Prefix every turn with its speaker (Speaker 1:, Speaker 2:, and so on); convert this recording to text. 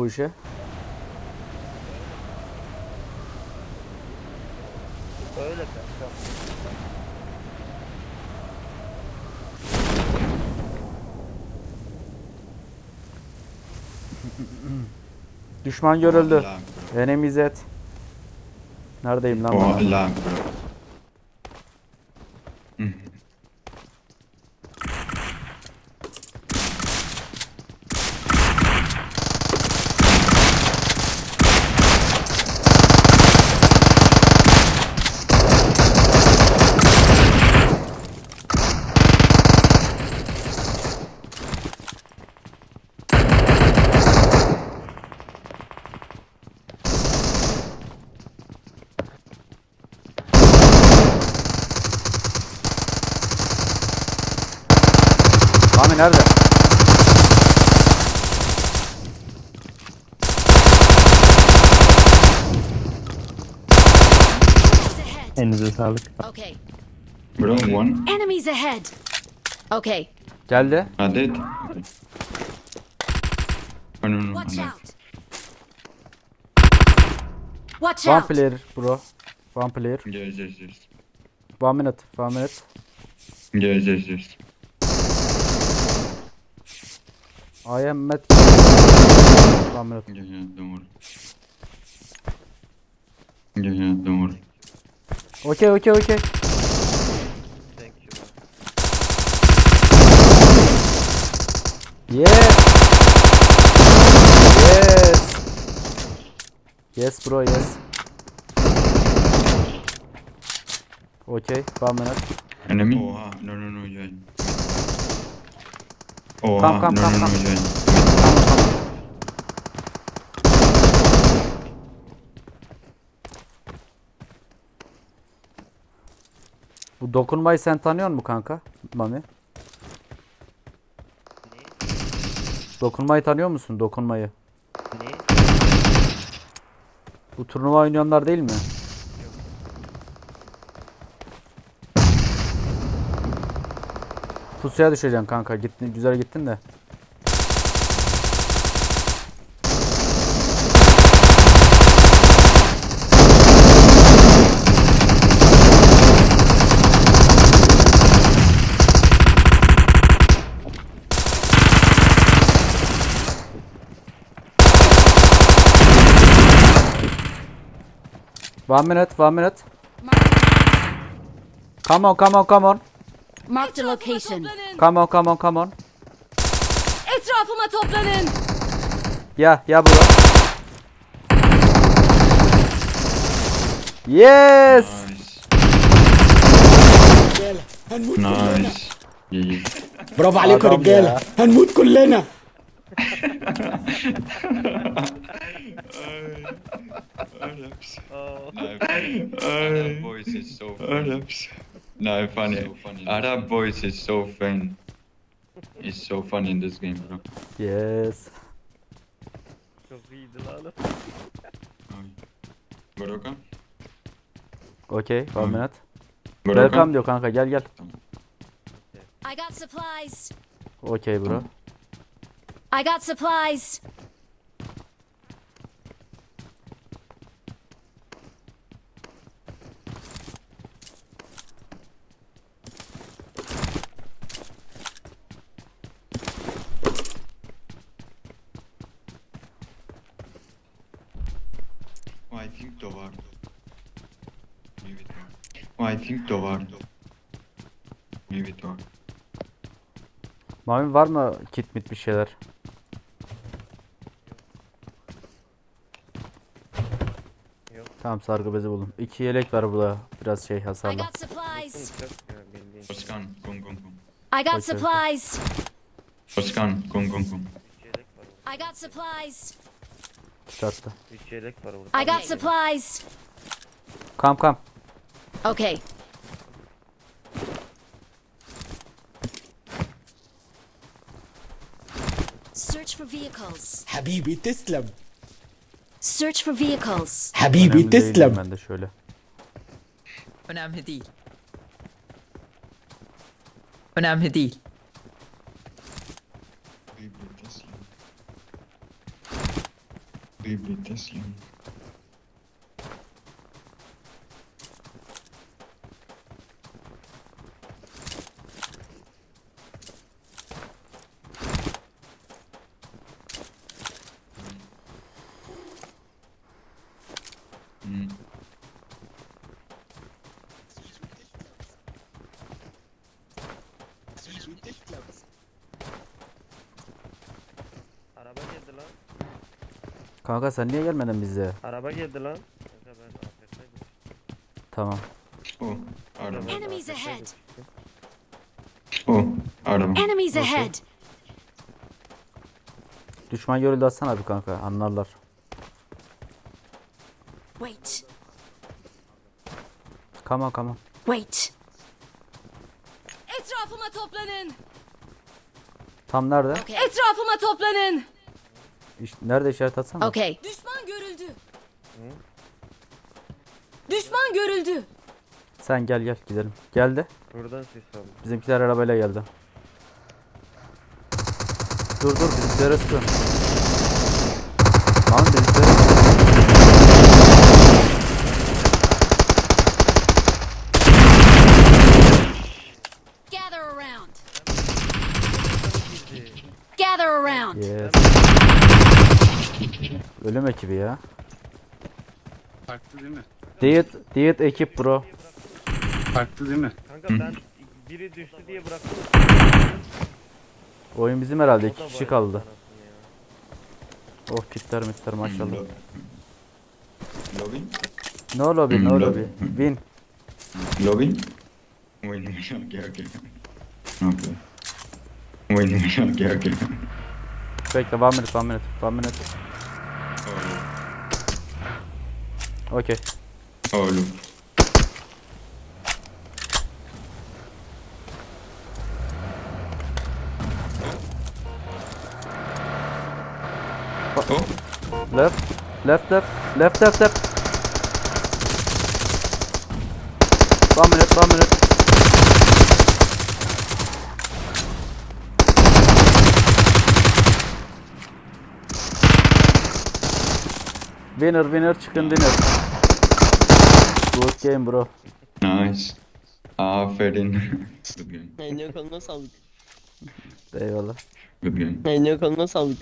Speaker 1: bu işe.
Speaker 2: Öyle kanka.
Speaker 1: Düşman görüldü. Enemy Z. Neredeyim lan?
Speaker 3: Oh,
Speaker 1: ben?
Speaker 3: lag
Speaker 1: nerede?
Speaker 4: Elinize sağlık.
Speaker 5: Okay.
Speaker 3: Bro, one.
Speaker 5: Enemies ahead. Okay.
Speaker 1: Geldi.
Speaker 3: I did. Okay. Oh, no, no,
Speaker 5: Watch
Speaker 3: no.
Speaker 5: out. Watch
Speaker 1: One
Speaker 5: out.
Speaker 1: player bro. One player.
Speaker 3: Yes, yes, yes.
Speaker 1: One minute. One minute.
Speaker 3: Yes, yes, yes.
Speaker 1: I am minute.
Speaker 3: Yeah, yeah, don't worry. Yeah, yeah, don't worry.
Speaker 1: Okey okey okey.
Speaker 2: Thank you.
Speaker 1: Yes. Yes. Yes bro yes. Okay. One minute.
Speaker 3: Enemy? Oha, no, no, no, yeah. Oha,
Speaker 1: Come, come,
Speaker 3: no, yeah.
Speaker 1: Bu dokunmayı sen tanıyor musun kanka? Mami. Dokunmayı tanıyor musun? Dokunmayı.
Speaker 2: Ne?
Speaker 1: Bu turnuva oynayanlar değil mi? Pusuya düşeceksin kanka. Gittin, güzel gittin de. One minute, one minute. Come on, come on, come on.
Speaker 5: Mark the location.
Speaker 1: Come on, come on, come on.
Speaker 5: Etrafıma toplanın.
Speaker 1: Ya, ya bro. Yes.
Speaker 3: Nice. Nice. Yeah, yeah.
Speaker 6: برافو عليكم
Speaker 1: آدم
Speaker 6: رجاله
Speaker 1: يا.
Speaker 6: هنموت كلنا
Speaker 2: Oh.
Speaker 3: Arab voice is so funny. No, funny. Arab voice is so fun. It's so funny in this game, bro.
Speaker 1: Yes.
Speaker 2: Çok iyiydi lan.
Speaker 3: Baroka?
Speaker 1: Okay, one
Speaker 3: Hı.
Speaker 1: minute. Welcome diyor kanka gel gel.
Speaker 5: I got supplies.
Speaker 1: Okay bro.
Speaker 5: I got supplies.
Speaker 3: I think da var. Maybe I think da var. Maybe var.
Speaker 1: Mami var mı kit mit bir şeyler?
Speaker 2: Yok.
Speaker 1: Tamam sargı bezi buldum. İki yelek var burada. Biraz şey
Speaker 5: I
Speaker 1: hasarlı.
Speaker 5: got supplies.
Speaker 2: Bildiğin.
Speaker 3: Oskan, kom, kom, kom.
Speaker 5: I got
Speaker 1: Okay.
Speaker 5: supplies.
Speaker 2: Üç yelek var burada.
Speaker 5: I got supplies.
Speaker 1: Çattı.
Speaker 2: Üç yelek var burada.
Speaker 5: I got supplies.
Speaker 1: Kam kam.
Speaker 5: Okay. Search for vehicles.
Speaker 6: Habibi teslam.
Speaker 5: Search for vehicles.
Speaker 6: Habibi
Speaker 1: Önemli
Speaker 6: değilim
Speaker 1: ben de şöyle.
Speaker 7: Önemli değil. Önemli değil.
Speaker 2: Rehabilitación. Mm.
Speaker 1: Kanka sen niye gelmedin bize?
Speaker 2: Araba geldi lan. Kanka ben AFK'ydim.
Speaker 1: Tamam.
Speaker 3: Oh,
Speaker 5: Enemies ahead.
Speaker 3: Oh, araba.
Speaker 5: Enemies ahead.
Speaker 1: Düşman görüldü atsana bir kanka anlarlar.
Speaker 5: Wait.
Speaker 1: Come on come on.
Speaker 5: Wait. Etrafıma toplanın.
Speaker 1: Tam nerede?
Speaker 5: Okay. Etrafıma toplanın.
Speaker 1: İş- nerede işaret atsana?
Speaker 5: Okay. Düşman görüldü. Düşman görüldü.
Speaker 1: Sen gel gel gidelim. Geldi.
Speaker 2: Buradan ses aldım.
Speaker 1: Bizimkiler arabayla geldi. Dur dur bizimkilere sıkın. Lan bizimkilere sıkın. Ölüm ekibi ya.
Speaker 4: Farklı değil mi?
Speaker 1: Diyet, diyet ekip bro.
Speaker 4: Farklı değil mi?
Speaker 2: Kanka ben biri düştü diye bıraktım.
Speaker 1: Oyun bizim herhalde iki kişi kaldı. Oh kitler mitler maşallah.
Speaker 3: Lo- Lobby?
Speaker 1: No lobby no
Speaker 3: Hmm,
Speaker 1: lobby.
Speaker 3: lobby.
Speaker 1: Win.
Speaker 3: Lobby? Win. Okay, okay. Okay. Win. Okay, okay.
Speaker 1: Bekle one minute one minute one minute.
Speaker 3: Oh,
Speaker 1: Okay.
Speaker 3: oh look. Oh,
Speaker 1: Left. Left left. Left left left. One minute one minute. Winner winner chicken dinner. Good game bro.
Speaker 3: nice. Aferin. Good game.
Speaker 8: Eline koluna sağlık.
Speaker 1: Eyvallah.
Speaker 3: Good game.
Speaker 8: Eline koluna sağlık.